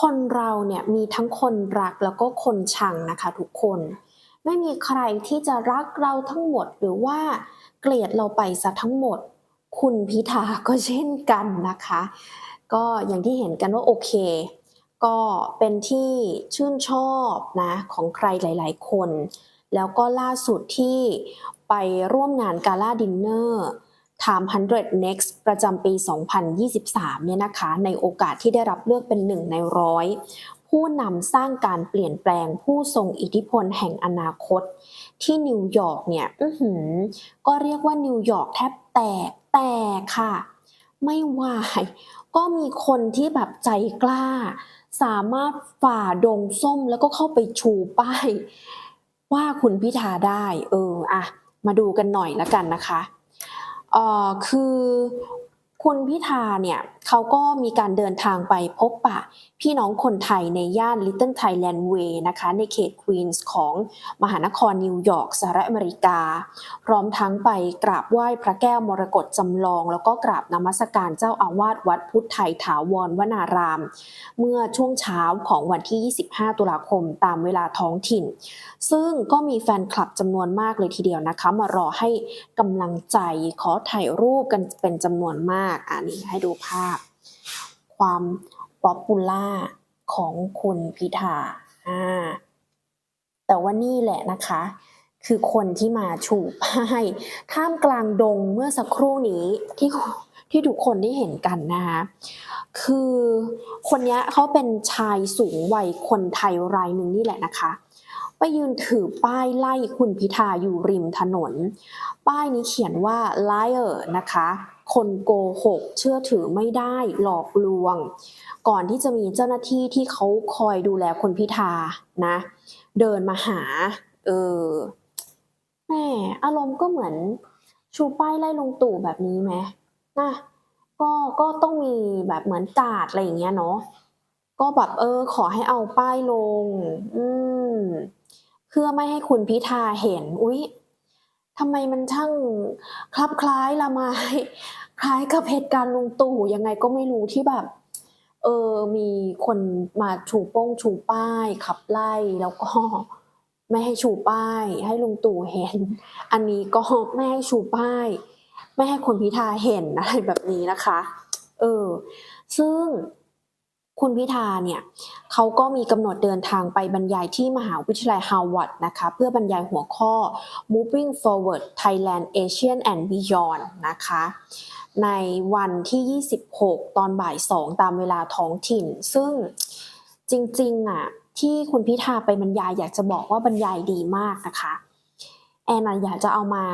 คนเราเนี่ยมีทั้งคนรักแล้วก็คนชังนะคะทุกคน ไม่มีใครที่จะรักเราทั้งหมดหรือว่าเกลียดเราไปซะทั้งหมด คุณพิธาก็เช่นกันนะคะ ก็อย่างที่เห็นกันว่าโอเค ก็เป็นที่ชื่นชอบนะของใครหลาย ๆ คน แล้วก็ล่าสุดที่ไปร่วมงานกาล่าดินเนอร์ Time 100 Next ประจำปี 2023 เนี่ยนะคะ ในโอกาสที่ได้รับเลือกเป็นหนึ่งในร้อยผู้นำสร้างการเปลี่ยนแปลงผู้ทรงอิทธิพลแห่งอนาคต ที่นิวยอร์กเนี่ยก็เรียกว่านิวยอร์กแทบแตกแตกค่ะ ไม่วายก็มีคนที่แบบใจกล้า สามารถฝ่าดงส้มแล้วก็เข้าไปชูป้าย ว่าคุณพิธาได้ เอออะมาดูกันหน่อยละกันนะคะ คือ คุณพิธาเนี่ยเขาก็มีการเดินทางไปพบปะ พี่น้องคนไทยในย่าน Little Thailand Way นะคะในเขตควีนส์ของมหานครนิวยอร์กสหรัฐอเมริกา พร้อมทั้งไปกราบไหว้พระแก้วมรกตจำลอง แล้วก็กราบนมัสการเจ้าอาวาสวัดพุทธไทยถาวรวนาราม เมื่อช่วงเช้าของวันที่ 25 ตุลาคมตามเวลาท้องถิ่น ซึ่งก็มีแฟนคลับจำนวนมากเลยทีเดียวนะคะ มารอให้กำลังใจขอถ่ายรูปกันเป็นจำนวนมากอ่านี่ให้ดูภาพ ความป๊อปปูล่าของคุณพิธาอ่าแต่ว่านี่แหละนะคะ คือคนที่มาชูป้ายท่ามกลางดงเมื่อสักครู่นี้ที่ที่ทุกคนได้เห็นกันนะคะคือคนนี้เขาเป็นชายสูงวัยคนไทยรายหนึ่งนี่แหละนะคะไปยืนถือป้ายไล่คุณพิธาอยู่ริมถนน ป้ายนี้เขียนว่า liar นะคะ คนโกหก เชื่อถือไม่ได้หลอกลวง ก่อนที่จะมีเจ้าหน้าที่ที่เขาคอยดูแลคุณพิธานะ เดินมาหา เออแหมอารมณ์ก็เหมือนชูป้ายไล่ลงตู่แบบนี้ไหมนะก็ก็ต้องมีแบบเหมือนกาดอะไรอย่างเงี้ยเนาะก็แบบเออ ขอให้เอาป้ายลง อืมเพื่อไม่ให้คุณพิธาเห็น อุ๊ย ทำไมมันช่างคลับคล้ายละไมคล้ายกับเหตุการณ์ลุงตู่ยังไงก็ไม่รู้ที่แบบ เออมีคนมาชูป้งชูป้าย ขับไล่แล้วก็ไม่ให้ชูป้าย ให้ลุงตู่เห็น อันนี้ก็ไม่ให้ชูป้าย ไม่ให้คุณพิธาเห็นอะไรแบบนี้นะคะ เออ ซึ่ง คุณพิธาเนี่ยเขาก็มีกำหนดเดินทางไปบรรยายที่มหาวิทยาลัยฮาวาดนะคะเพื่อบรรยายหัวข้อ Moving Forward Thailand Asian and Beyond นะคะในวันที่ 26 ตอนบ่าย 2 ตามเวลาท้องถิ่น ซึ่งจริงๆอะที่คุณพิธาไปบรรยายอยากจะบอกว่าบรรยายดีมากนะคะแอนอะอยากจะเอามา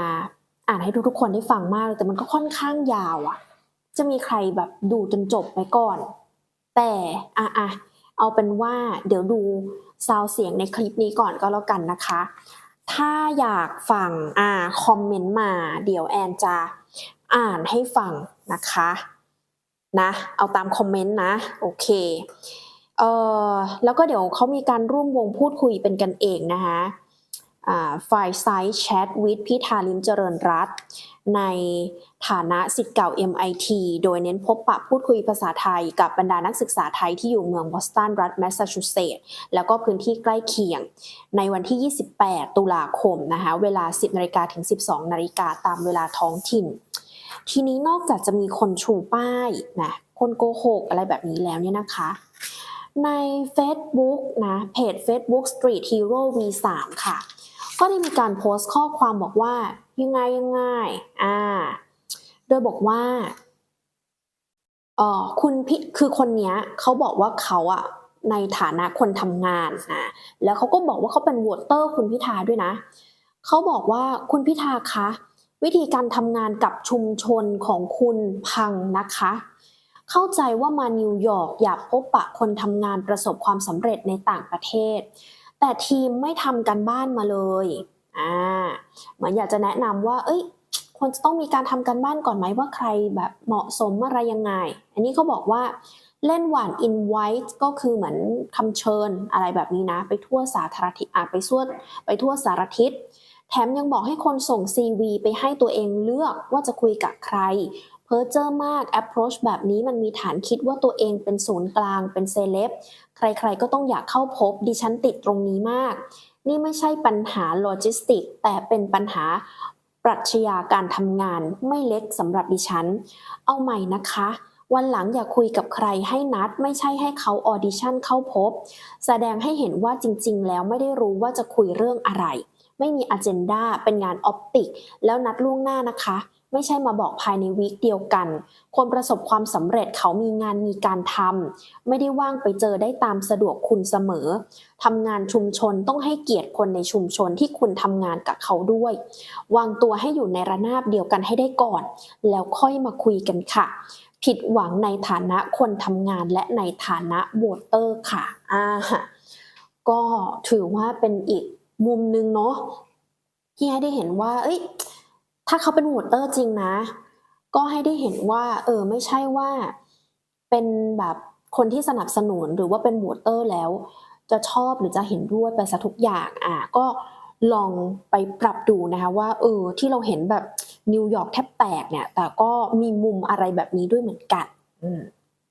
อ่านให้ทุกๆคนได้ฟังมากเลยแต่มันก็ค่อนข้างยาวอะจะมีใครแบบดูจนจบไปก่อน แต่อะอะเอาเป็นว่าเดี๋ยวดูซาวเสียงในคลิปนี้ก่อนก็แล้วกันนะคะ ถ้าอยากฟังอ่าคอมเมนต์มา เดี๋ยวแอนจะอ่านให้ฟังนะคะนะเอาตามคอมเมนต์นะโอเคเออแล้วก็เดี๋ยวเขามีการร่วมวงพูดคุยเป็นกันเองนะคะอ่าฝ่ายไซต์แชทวิดพิธาลิมเจริญรัตน์ ในฐานะสิทธิ์เก่า MIT โดยเน้นพบปะพูดคุยภาษาไทยกับบรรดานักศึกษาไทยที่อยู่เมืองบอสตันรัฐแมสซาชูเซตส์แล้วก็พื้นที่ใกล้เคียง ในวันที่ 28 ตุลาคมนะคะเวลา 10นาฬิกาถึง 12นาฬิกาตามเวลาท้องถิ่น ทีนี้นอกจากจะมีคนชูป้ายนะคนโกหกอะไรแบบนี้แล้วเนี่ยนะคะใน Facebook นะเพจ Facebook Street Hero V3 ค่ะ ก็ได้มีการโพสต์ข้อความบอกว่ายังไงยังไงอ่า โดยบอกว่าเออคุณพี่คือคนเนี้ยเขาบอกว่าเขาอะในฐานะคนทำงานนะแล้วเขาก็บอกว่าเขาเป็นวตเตอร์คุณพิธาด้วยนะเขาบอกว่าคุณพิธาคะวิธีการทำงานกับชุมชนของคุณพังนะคะ เข้าใจว่ามานิวยอร์กอยากพบปะคนทำงานประสบความสำเร็จในต่างประเทศ แต่ทีมไม่ทำกันบ้านมาเลยอ่าเหมือนอยากจะแนะนำว่า เอ้ยควรจะต้องมีการทำกันบ้านก่อนไหมว่าใครแบบเหมาะสมอะไรยังไง อันนี้เขาบอกว่าเล่นหวาน invite ก็คือเหมือนคำเชิญอะไรแบบนี้นะ ไปทั่วสาธารทิศอะไปทั่วไปทั่วสารทิศ แถมยังบอกให้คนส่ง CV ไปให้ตัวเองเลือกว่าจะคุยกับใคร พ้อเจ้อมาก approach แบบนี้มันมีฐานคิดว่าตัวเองเป็นศูนย์กลางเป็นเซเลบใครๆก็ต้องอยากเข้าพบดิฉันติดตรงนี้มาก นี่ไม่ใช่ปัญหาโลจิสติก แต่เป็นปัญหาปรัชญาการทำงานไม่เล็กสำหรับดิฉัน เอาใหม่นะคะ วันหลังอย่าคุยกับใครให้นัด ไม่ใช่ให้เขาออดิชั่นเข้าพบ แสดงให้เห็นว่าจริง ๆ แล้วไม่ได้รู้ว่าจะคุยเรื่องอะไร ไม่มีอ g e n d a เป็นงานออปติก แล้วนัดล่วงหน้านะคะ ไม่ใช่มาบอกภายในวีคเดียวกัน คนประสบความสำเร็จเขามีงานมีการทำไม่ได้ว่างไปเจอได้ตามสะดวกคุณเสมอทำงานชุมชนต้องให้เกียรติคนในชุมชนที่คุณทำงานกับเขาด้วย วางตัวให้อยู่ในระนาบเดียวกันให้ได้ก่อน แล้วค่อยมาคุยกันค่ะ ผิดหวังในฐานะคนทำงานและในฐานะโหวเตอร์ค่ะอ่าก็ถือว่าเป็นอีกมุมหนึงเนาะที่ให้ได้เห็นว่า เอ้ย ถ้าเขาเป็นโหวตเตอร์จริงนะ ก็ให้ได้เห็นว่า เออไม่ใช่ว่าเป็นแบบคนที่สนับสนุนหรือว่าเป็นโหวตเตอร์แล้ว จะชอบหรือจะเห็นด้วยไปซะทุกอย่างอะก็ลองไปปรับดูนะคะว่าเออที่เราเห็นแบบนิวยอร์กแทบแตกเนี่ย แต่ก็มีมุมอะไรแบบนี้ด้วยเหมือนกัน อืม